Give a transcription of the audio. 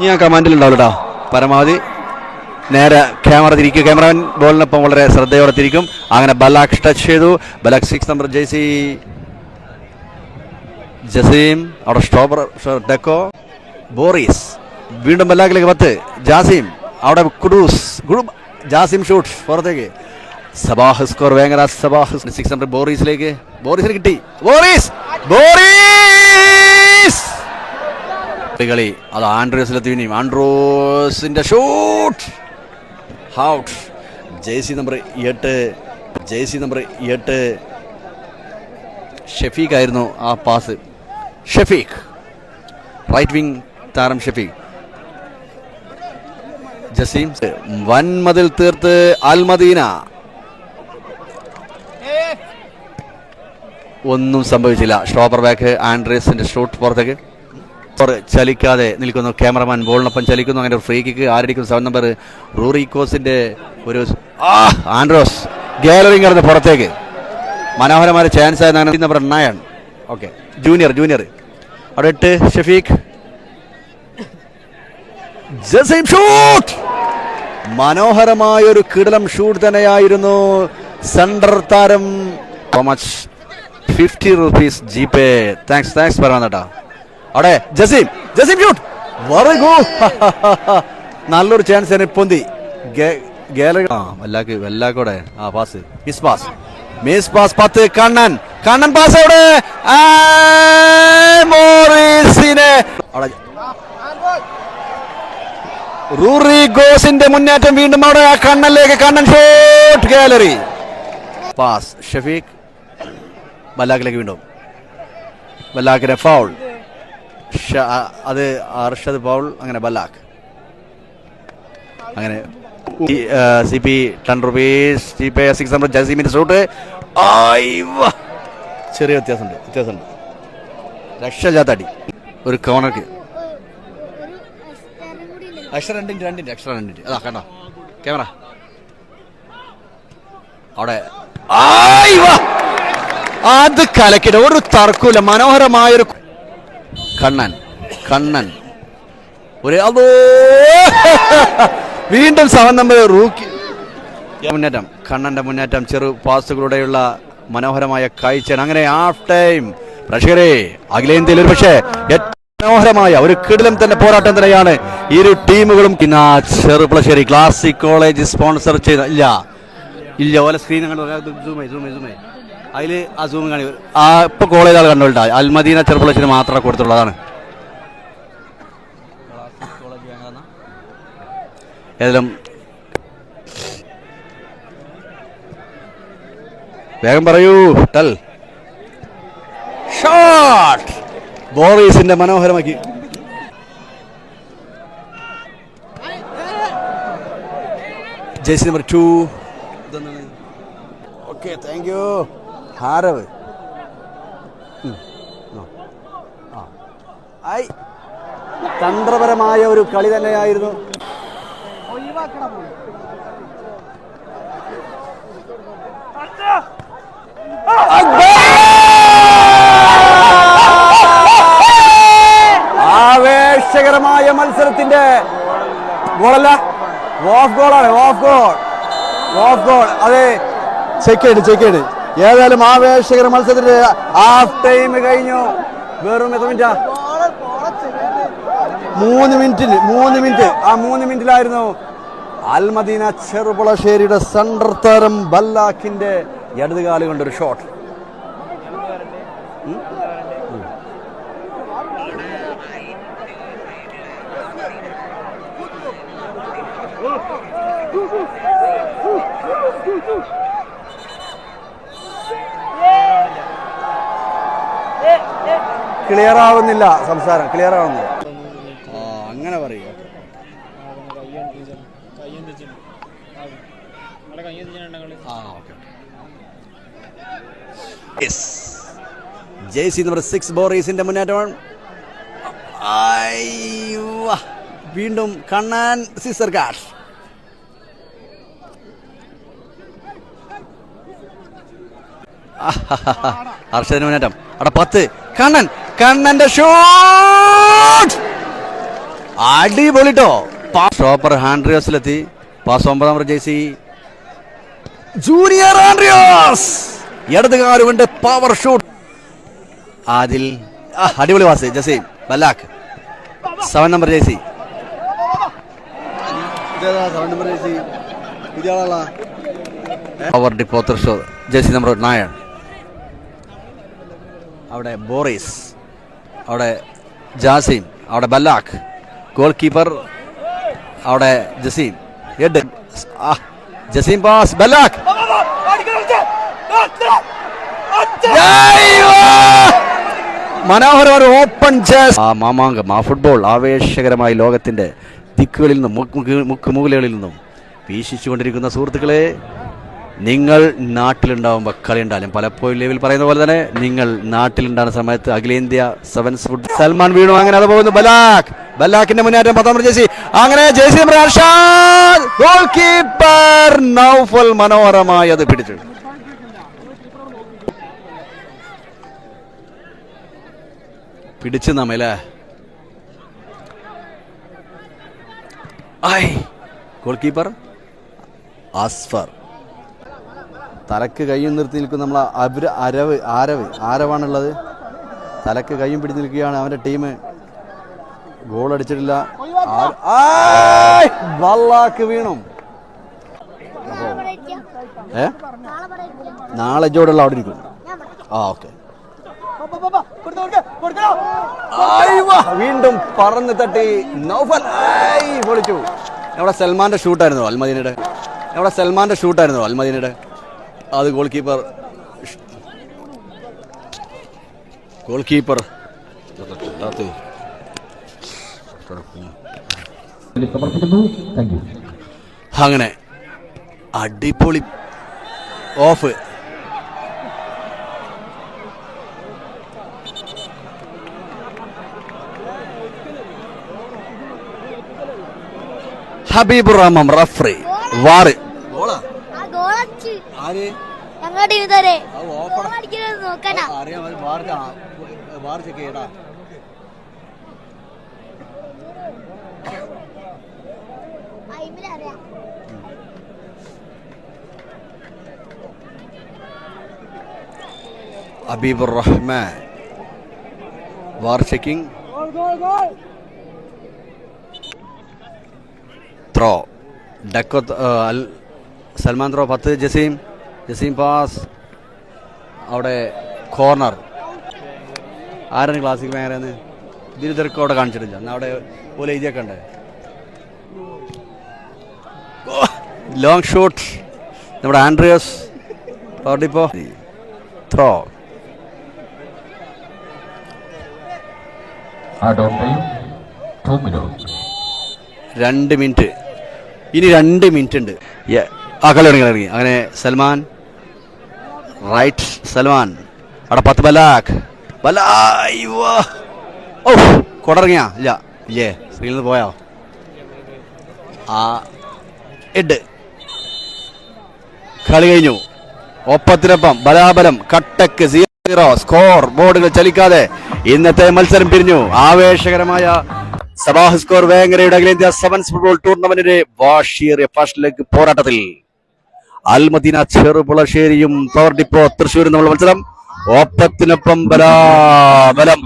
ഇനി ആ കമാൻഡിൽ കേട്ടോ പരമാവധി നേരെ ക്യാമറ തിരിക്കും ക്യാമറമാൻ ബോളിനൊപ്പം വളരെ ശ്രദ്ധയോടെ തിരിക്കും. അങ്ങനെ ബലാക്ക് ടച്ച് ചെയ്തു. ബലാക്ക് സിക്സ് നമ്പർ ജെയ്സി ജസീം അവിടെ സ്റ്റോബർ ഡെക്കോ ബോറീസ് വീണ്ടും ബല്ലാക്കിലേക്ക് പത്ത്. ജാസിം അവിടെ കുഡൂസ് ജാസിം ഷൂട്ട് പുറത്തേക്ക്. Sabah score Vengara Sabah six number ബോറീസിലേക്ക് ബോറീസിന് കിട്ടി. ബോറീസ് ബോറീസ് കളി. അത് ആൻഡ്രിയസ് ഇനിയും ആൻഡ്രോസിന്റെ ഷൂട്ട്. ഹൗട്ട് ജേഴ്സി നമ്പർ എട്ട്. ജേഴ്സി നമ്പർ എട്ട്. ഷെഫീഖ് ആയിരുന്നു ആ പാസ്. ഷെഫീഖ്. റൈറ്റ് വിങ് താരം ഷെഫീഖ്. ജസീം വൻമതിൽ തീർത്ത് അൽമദീന. ഒന്നും സംഭവിച്ചില്ല. ഷോപ്പർ ബാക്ക് ആൻഡ്രീസിന്റെ ഷൂട്ട് പുറത്തേക്ക്. ചലിക്കാതെ നിൽക്കുന്നു. ക്യാമറമാൻ ബോളിനൊപ്പം ചലിക്കുന്നു. അങ്ങനെ ഫ്രീ കിക്ക് ആരടിക്കും. സെവൻ നമ്പർ റൂറിക്കോസിന്റെ ഒരു ആൻഡ്രോസ് ഗാലറിയും കടന്ന് പുറത്തേക്ക്. മനോഹരമായ ചാൻസ് ആയിരുന്നു number nine okay junior junior അവിടെ എട്ട് ഷഫീഖ്. ജസീം ഷൂട്ട് മനോഹരമായ ഒരു കിടലം ഷൂട്ട് തന്നെയായിരുന്നു സെൻട്രർ താരം much fifty rupees G Pay thanks thanks പറയാൻ കേട്ടാ അവിടെ Jaseem Jaseem shoot very good നല്ലൊരു ചാൻസ് തന്നെ പൊന്തി വല്ലാക്ക് വല്ലാക്കോടെ. ആ pass miss pass miss pass പത്ത്. കണ്ണൻ. കണ്ണൻ പാസ് അവിടെ മോറിസിനെ. റൂറി ഗോസിന്റെ മുന്നേറ്റം വീണ്ടും അവിടെ ആ കണ്ണനിലേക്ക് Kannan shot gallery pass Shafeeq ബല്ലാക്കിലേക്ക് വീണ്ടും. ബല്ലാക്കിന്റെ ഫൗൾ ഷ- ആ, അത് അർഷദ് പൗൾ അങ്ങനെ ബലാഖ് അങ്ങനെ C P ten rupees G P six hundred ജസീമിന്റെ shoot ചെറിയ വ്യത്യാസമുണ്ട് വ്യത്യാസമുണ്ട്. രക്ഷയില്ലാത്ത അടി ഒരു കോണർക്ക് എക്സ്ട്രാ രണ്ടിന്റെ രണ്ടിന്റെ അക്ഷര രണ്ടിന്റെ. അതാ കണ്ടോ? ക്യാമറ. അവിടെ. അത് കലക്കിട ഒരു തർക്കൂല മനോഹരമായൊരു കണ്ണൻ കണ്ണൻ. ഒരു വീണ്ടും സെവൻ നമ്പർ റൂക്കി. മുന്നേറ്റം കണ്ണന്റെ മുന്നേറ്റം ചെറു പാസുകളുടെയുള്ള മനോഹരമായ കാഴ്ച. അങ്ങനെ ഹാഫ് ടൈം പ്രേക്ഷകരെ അഖിലേന്ത്യയിൽ ഒരു പക്ഷേ മനോഹരമായ ഒരു കിടിലം തന്നെ പോരാട്ടം തന്നെയാണ് ഇരു ടീമുകളും. ചെറുപ്പളശ്ശേരി ക്ലാസിക് കോളേജ് സ്പോൺസർ ചെയ്ത ഇല്ല. ഇല്ല ഓല സ്ക്രീൻ അതിൽ ആ സൂം കാണി ആ ഇപ്പൊ കോളേജ് ആൾ കണ്ടോട്ടാ അൽമദീന ചെറുപ്പളശ്ശേരി മാത്രമേ കൊടുത്തുള്ളതാണ് ഏതെങ്കിലും വേഗം പറയൂ ടൽ ഷോട്ട്! ബോറീസിന്റെ മനോഹരമാക്കി. ജേസി number two. Okay thank you. ആ. ഐ. തന്ത്രപരമായ ഒരു കളി തന്നെയായിരുന്നു. ആവേശകരമായ മത്സരത്തിന്റെ ഗോളല്ല. ഓഫ് ഗോളാണ് ഓഫ് ഗോൾ ഓഫ് ഗോൾ അതെ. ചെക്കേട് ചെക്കേട് ഏതായാലും ആവേശകര മത്സരത്തിന്റെ ഹാഫ് ടൈം കഴിഞ്ഞു. വെറും എത്ര മിനിറ്റാ മൂന്ന് മിനിറ്റിൽ മൂന്ന് മിനിറ്റ് ആ മൂന്ന് മിനിറ്റിലായിരുന്നു അൽമദീന ചെറുപുളശ്ശേരിയുടെ സെൻട്രർ താരം ബല്ലാഖിന്റെ ഇടതുകാലി കൊണ്ടൊരു ഷോട്ട് ക്ലിയർ ആവുന്നില്ല സംസാരം ക്ലിയർ ആവുന്നില്ല ആ അങ്ങനെ പറയുക. ജേസി നമ്പർ സിക്സ് ബോറീസിന്റെ മുന്നേറ്റമാണ്. വീണ്ടും കണ്ണാൻ സിസർ കാഷ് ഹർഷദിന് മുന്നേറ്റം. അവിടെ പത്ത്. കണ്ണൻ കണ്ണന്റെ ഷൂട്ട് അടിപൊളിട്ടോ. ഷോപ്പർ ഹാൻഡ്രിയോസിലെത്തി പാസ് ഒമ്പതാം ജേസി ജൂനിയർ ആൻഡ്രിയോസ് ഇടതുകാരുകൊണ്ട് പവർ ഷൂട്ട് ആദിൽ. അടിപൊളി വാസ് ജസീം. ബല്ലാക്ക് സെവൻ നമ്പർ ജേസി പവർ ഡിപ്പോ തൃശൂർ ജേസി നമ്പർ നയൻ അവിടെ ബോറിസ് അവിടെ ജാസിം അവിടെ ബല്ലാഖ് ഗോൾ കീപ്പർ അവിടെ ജസീം എഡ് ജസീം പാസ് ബല്ലാഖ്. മനോഹരം ഒരു ഓപ്പൺ ആ മാമാങ്കം ആ ഫുട്ബോൾ ആവേശകരമായി ലോകത്തിന്റെ ദിക്കുകളിൽ നിന്നും മുക്ക് മുക്ക് നിന്നും വീശിച്ചുകൊണ്ടിരിക്കുന്ന സുഹൃത്തുക്കളെ നിങ്ങൾ നാട്ടിലുണ്ടാവുമ്പോൾ കളി ഉണ്ടാലും പലപ്പോഴും ലീവിൽ പറയുന്ന പോലെ തന്നെ നിങ്ങൾ നാട്ടിലുണ്ടാകുന്ന സമയത്ത് അഖിലേന്ത്യ സെവൻസ് ഫുഡ് സൽമാൻ വീണു. അങ്ങനെ അത് പോകുന്നു. ബലാഖ് ബലാഖിന്റെ മുന്നേറ്റം പത്താം നമ്പർ ജേസി അങ്ങനെ ജേസി ഗോൾ കീപ്പർ നൗഫൽ മനോഹരമായി അത് പിടിച്ചു. പിടിച്ചു നമ്മല്ലേ ഗോൾ കീപ്പർ അസ്ഫർ തലക്ക് കൈയും നിർത്തി നിൽക്കുന്ന നമ്മൾ അവർ അരവ് ആരവ് ആരവാണുള്ളത്? തലക്ക് കൈയും പിടി നിൽക്കുകയാണ് അവന്റെ ടീം. ഗോൾ അടിച്ചിട്ടില്ല. വീണു. ഏ? നാളെ ജോടുള്ള അവിടെ ഇരിക്കും. ആ ഓക്കെ. വീണ്ടും പറന്ന് തട്ടി. നൗഫൽ! പൊളിച്ചു. എവിടെ സൽമാന്റെ ഷൂട്ടായിരുന്നു അൽമദീനയുടെ? എവിടെ സൽമാന്റെ ഷൂട്ടായിരുന്നു അൽമദീനയുടെ? അത് ഗോൾ കീപ്പർ ഗോൾ കീപ്പർ അങ്ങനെ. അടിപൊളി off Habib Rahman referee VAR. ആര്? ഞങ്ങളുടെ ടീം തരെ അത് ഓപ്പണ അടിക്കുന്നത് നോക്കണ അറിയാം വാർ വാർ ചെക്ക് ചെയ്യടാ. Habibur Rahman. VAR checking throw. Al Salman throw പത്ത് ജസീം. ജസീം പാസ് അവിടെ കോർണർ. ആരാണ് ക്ലാസിക് മേഖലയെന്ന് ഇതിന് തിരക്കും അവിടെ കാണിച്ചിട്ടില്ല. എന്നാൽ അവിടെ പോലെ എഴുതിയൊക്കെ ഉണ്ട് ലോങ് ഷോട്ട് നമ്മുടെ ആൻഡ്രിയസ് ഓടിപ്പോ ത്രോ രണ്ട് മിനിറ്റ്. ഇനി രണ്ട് മിനിറ്റ് ഉണ്ട്. ആ കളി തുടങ്ങി. അങ്ങനെ സൽമാൻ റൈറ്റ് സൽമാൻ അവിടെ പത്ത് ബലാഖ്. ഓ കൊടറങ്ങിയാ ഇല്ല. ഇല്ലേ സ്ക്രീനിൽ നിന്ന് പോയോ? ആ എഡ് കളി കഴിഞ്ഞു. ഒപ്പത്തിനൊപ്പം ബലാബലം കട്ടക്ക് സീറോ സ്കോർ ബോർഡുകൾ ചലിക്കാതെ ഇന്നത്തെ മത്സരം പിരിഞ്ഞു. ആവേശകരമായ സബാഹ് സ്കോർ വേങ്ങരയുടെ അഖിലേന്ത്യാ സെവൻസ് ഫുട്ബോൾ ടൂർണമെന്റിന്റെ വാഷിയർ ഫസ്റ്റ് ലെഗ് പോരാട്ടത്തിൽ. അൽമദീന ചെറുപുളശ്ശേരിയും പവർ ഡിപ്പോ തൃശ്ശൂരും നമ്മൾ മത്സരം. ഒപ്പത്തിനൊപ്പം ബലാബലം